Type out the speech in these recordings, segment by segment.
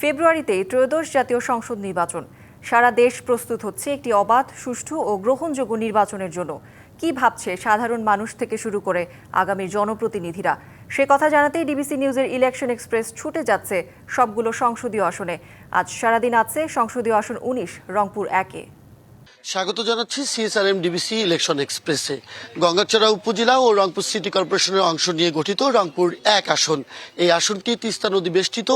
ফেব্রুয়ারিতে ত্রয়োদশ জাতীয় সংসদ নির্বাচন। সারা দেশ প্রস্তুত হচ্ছে একটি অবাধ, সুষ্ঠু ও গ্রহণযোগ্য নির্বাচনের জন্য। কি ভাবছে সাধারণ মানুষ থেকে শুরু করে আগামী জনপ্রতিনিধিরা? সে কথা জানাতেই ডিবিসি নিউজের ইলেকশন এক্সপ্রেস ছুটে যাচ্ছে সবগুলো সংসদীয় আসনে। আজ সারাদিন আছে সংসদীয় আসন উনিশ, রংপুর একে। স্বাগত জানাচ্ছি সিএসআরএম ডিবিসি ইলেকশন এক্সপ্রেসে। গঙ্গাচড়া উপজেলা ও রংপুর সিটি কর্পোরেশনের অংশ নিয়ে গঠিত রংপুর এক আসন। এই আসনটি তিস্তা নদী বেষ্টিত।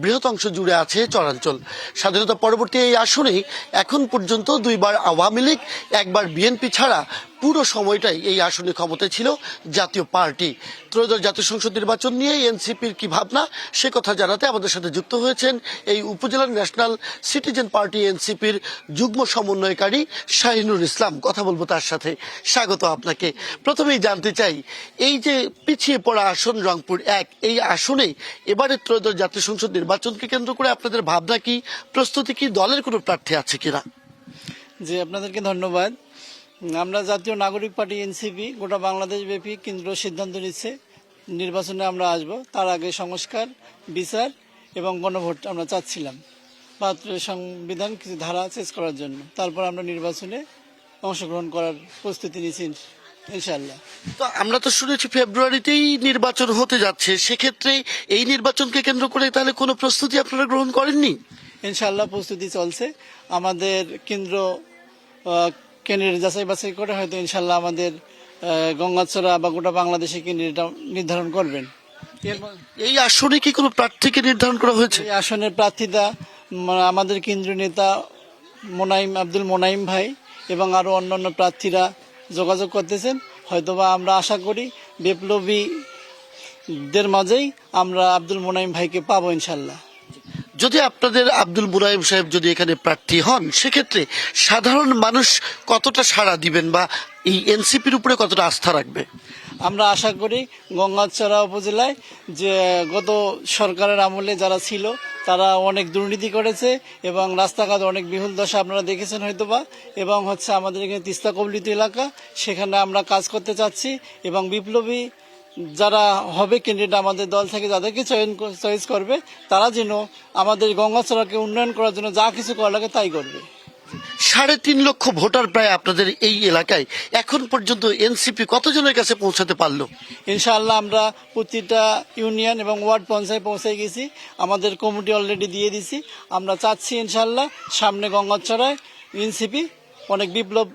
বৃহৎ অংশ জুড়ে আছে চরাঞ্চল। স্বাধীনতা পরবর্তী এই আসনে এখন পর্যন্ত দুইবার আওয়ামী লীগ, একবার বিএনপি ছাড়া পুরো সময়টাই এই আসনে ক্ষমতায় ছিল জাতীয় পার্টি। ত্রয়োদশ জাতীয় সংসদ নির্বাচন নিয়ে এনসিপির কি ভাবনা, সে কথা জানাতে আমাদের সাথে যুক্ত হয়েছেন এই উপজেলার ন্যাশনাল সিটিজেন পার্টি এনসিপির যুগ্ম সমন্বয়কারী শাহিনুর ইসলাম। কথা বলব তার সাথে। স্বাগত আপনাকে। প্রথমেই জানতে চাই, এই যে পিছিয়ে পড়া আসন রংপুর এক, এই আসনে এবারে ত্রয়োদশ জাতীয় সংসদ নির্বাচনকে কেন্দ্র করে আপনাদের ভাবনা কি, প্রস্তুতি কি, দলের কোনো প্রার্থী আছে কিনা? জি, আপনাদেরকে ধন্যবাদ। আমরা জাতীয় নাগরিক পার্টি এনসিপি গোটা বাংলাদেশ ব্যাপী কেন্দ্র সিদ্ধান্ত নিচ্ছে। নির্বাচনে আমরা আসব। তার আগে সংস্কার বিচার এবং গণভোট আমরা চাচ্ছিলাম। বাহাত্তরের সংবিধান কিছু ধারা চেঞ্জ করার জন্য। তারপর আমরা নির্বাচনে অংশগ্রহণ করার প্রস্তুতি নিচ্ছি ইনশাল্লাহ তো আমরা তো শুনেছি ফেব্রুয়ারিতেই নির্বাচন হতে যাচ্ছে। সেক্ষেত্রে এই নির্বাচনকে কেন্দ্র করে তাহলে কোনো প্রস্তুতি আপনারা গ্রহণ করেননি? ইনশাল্লাহ প্রস্তুতি চলছে। আমাদের কেন্দ্র কেন্দ্রের যাচাই বাছাই করে হয়তো ইনশাল্লাহ আমাদের গঙ্গাচড়া বা গোটা বাংলাদেশে কেন্দ্রটা নির্ধারণ করবেন। এই আসনে কি কোনো প্রার্থীকে নির্ধারণ করা হয়েছে? এই আসনের প্রার্থীতা আমাদের কেন্দ্রীয় নেতা মোনাইম আব্দুল মোনাইম ভাই এবং আরও অন্যান্য প্রার্থীরা যোগাযোগ করতেছেন। হয়তোবা আমরা আশা করি বিপ্লবীদের মাঝেই আমরা আব্দুল মোনাইম ভাইকে পাবো ইনশাল্লাহ। যদি আপনাদের আব্দুল মুরাইম সাহেব যদি এখানে প্রার্থী হন, সেক্ষেত্রে সাধারণ মানুষ কতটা সাড়া দিবেন বা এই এনসিপির উপরে কতটা আস্থা রাখবে? আমরা আশা করি গঙ্গাচড়া উপজেলায় যে গত সরকারের আমলে যারা ছিল, তারা অনেক দুর্নীতি করেছে এবং রাস্তাঘাট অনেক বিহুল দশা আপনারা দেখেছেন হয়তোবা। এবং হচ্ছে আমাদের এখানে তিস্তা কবলিত এলাকা, সেখানে আমরা কাজ করতে চাচ্ছি এবং বিপ্লবী যারা হবে ক্যান্ডিডেট আমাদের দল থেকে যাদেরকে চয়ন চয়েস করবে তারা যেন আমাদের গঙ্গাচড়াকে উন্নয়ন করার জন্য যা কিছু করা লাগে তাই করবে। সাড়ে তিন লক্ষ ভোটার প্রায় আপনাদের এই এলাকায়। এখন পর্যন্ত এনসিপি কতজনের কাছে পৌঁছাতে পারল? ইনশাআল্লাহ আমরা প্রতিটা ইউনিয়ন এবং ওয়ার্ড পঞ্চায়েত পৌঁছে গেছি। আমাদের কমিটি অলরেডি দিয়ে দিছি। আমরা চাচ্ছি ইনশাআল্লাহ সামনে গঙ্গাচড়ায় এনসিপি অনেক বিপ্লব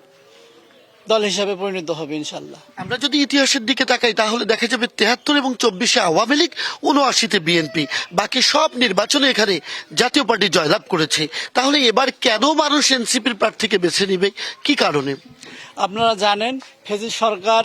দল হিসাবে পরিণত হবে ইনশাল্লাহ আমরা যদি ইতিহাসের দিকে তাকাই তাহলে দেখা যাবে তেহাত্তর এবং চব্বিশে আওয়ামী লীগ উনআশিতে বিএনপি। বাকি সব নির্বাচনে এখানে জাতীয় পার্টি জয়লাভ করেছে। তাহলে এবার কেন মানুষ এনসিপির প্রার্থীকে বেছে নিবে? কি কারণে? আপনারা জানেন ফেজি সরকার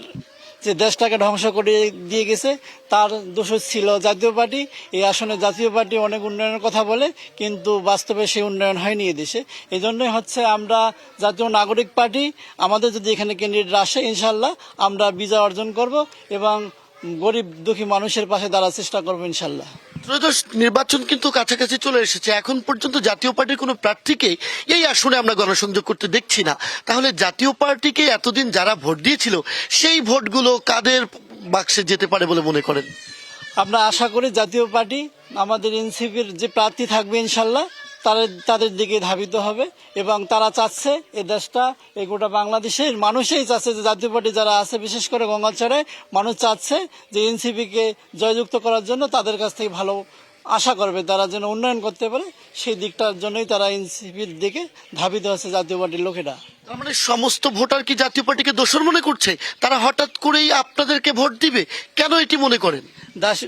যে দেশটাকে ধ্বংস করে দিয়ে গেছে, তার দোষ ছিল জাতীয় পার্টি। এই আসনে জাতীয় পার্টি অনেক উন্নয়নের কথা বলে, কিন্তু বাস্তবে সেই উন্নয়ন হয়নি এদেশে এই জন্যই হচ্ছে আমরা জাতীয় নাগরিক পার্টি, আমাদের যদি এখানে ক্যান্ডিডেট আসে ইনশাল্লাহ আমরা বিজয় অর্জন করব এবং গরিব দুঃখী মানুষের পাশে দাঁড়ার চেষ্টা করব ইনশাল্লাহ ত্রয়োদশ নির্বাচন কিন্তু কাছাকাছি চলে এসেছে। এখন পর্যন্ত জাতীয় পার্টির কোনো প্রার্থীকে এই আসনে আমরা গণসংযোগ করতে দেখছি না। তাহলে জাতীয় পার্টিকে এতদিন যারা ভোট দিয়েছিল, সেই ভোটগুলো কাদের বাক্সে যেতে পারে বলে মনে করেন? আমরা আশা করি জাতীয় পার্টি, আমাদের এনসিপির যে প্রার্থী থাকবে ইনশাল্লাহ তাদের তাদের দিকে ধাবিত হবে এবং তারা চাচ্ছে এ দেশটা, এই গোটা বাংলাদেশের মানুষই চাচ্ছে যে জাতীয় পার্টি যারা আছে, বিশেষ করে গঙ্গাচড়ায় মানুষ চাচ্ছে যে এনসিপিকে জয়যুক্ত করার জন্য তাদের কাছ থেকে ভালো আশা করবে তারা যেন উন্নয়ন করতে পারে সেই দিকটার জন্যই তারা এনসিপির দিকে ধাবিত হচ্ছে জাতীয় পার্টির লোকেরা। তার মানে সমস্ত ভোটার কি জাতীয় পার্টিকে দোষর মনে করছে? তারা হঠাৎ করেই আপনাদেরকে ভোট দিবে? কেন এটি মনে করেন? দাস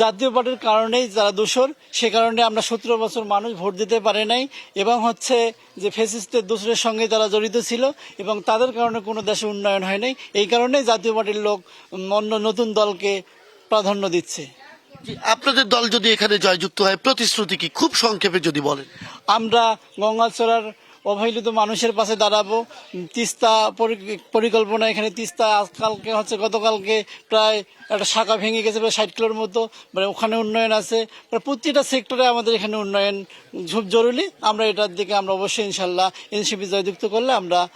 জাতীয় পার্টির কারণেই যারা দোষর সে কারণে আমরা সতেরো বছর মানুষ ভোট দিতে পারে নাই এবং হচ্ছে যে ফেসিস্টের দোষরের সঙ্গে তারা জড়িত ছিল এবং তাদের কারণে কোনো দেশে উন্নয়ন হয় নাই। এই কারণেই জাতীয় পার্টির লোক অন্য নতুন দলকে প্রাধান্য দিচ্ছে। আপনাদের দল যদি এখানে জয়যুক্ত হয়, প্রতিশ্রুতি কি? খুব সংক্ষেপে যদি বলেন। আমরা গঙ্গাচড়ার অবহেলিত মানুষের পাশে দাঁড়াবো। তিস্তা পরি- পরিকল্পনা এখানে তিস্তা আজকালকে হচ্ছে গতকালকে প্রায় একটা শাখা ভেঙে গেছে, প্রায় ষাট কিলোর মতো। মানে ওখানে উন্নয়ন আছে। প্রায় প্রতিটা সেক্টরে আমাদের এখানে উন্নয়ন খুব জরুরি। আমরা এটার দিকে আমরা অবশ্যই ইনশাল্লাহ এনসিপি জয়যুক্ত করলে আমরা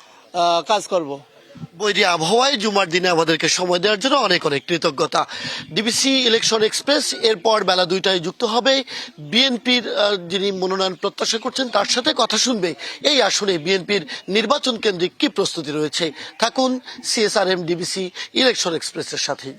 কাজ করব। বৈরী আবহাওয়ায় জুমার দিনে আমাদেরকে সময় দেওয়ার জন্য অনেক অনেক কৃতজ্ঞতা। ডিবিসি ইলেকশন এক্সপ্রেস এরপর বেলা দুইটায় যুক্ত হবে। বিএনপির যিনি মনোনয়ন প্রত্যাশা করছেন, তার সাথে কথা শুনবে। এই আসনে বিএনপির নির্বাচন কেন্দ্রিক কি প্রস্তুতি রয়েছে? থাকুন সিএসআরএম ডিবিসি ইলেকশন এক্সপ্রেসের সাথেই